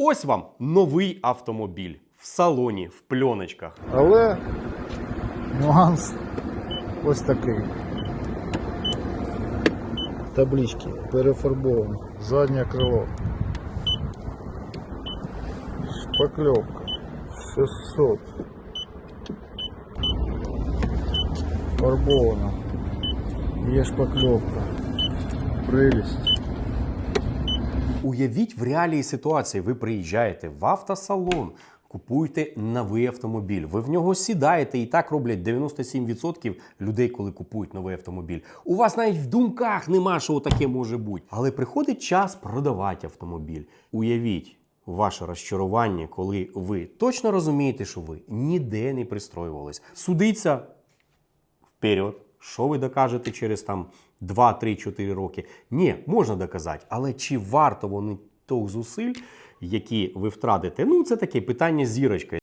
Ось вам новий автомобіль в салоні, в пленочках. Але нюанс ось такий. Таблички перефарбовані. Заднє крило. Шпакльовка. 600. Фарбовано. Є шпакльовка. Прелість. Уявіть в реалії ситуації, ви приїжджаєте в автосалон, купуєте новий автомобіль. Ви в нього сідаєте і так роблять 97% людей, коли купують новий автомобіль. У вас навіть в думках нема, що таке може бути. Але приходить час продавати автомобіль. Уявіть. Ваше розчарування, коли ви точно розумієте, що ви ніде не пристроювались. Судиться вперед. Що ви докажете через там 2, 3, 4 роки? Ні, можна доказати, але чи варто вони тих зусиль, які ви втратите? Ну, це таке питання зірочка.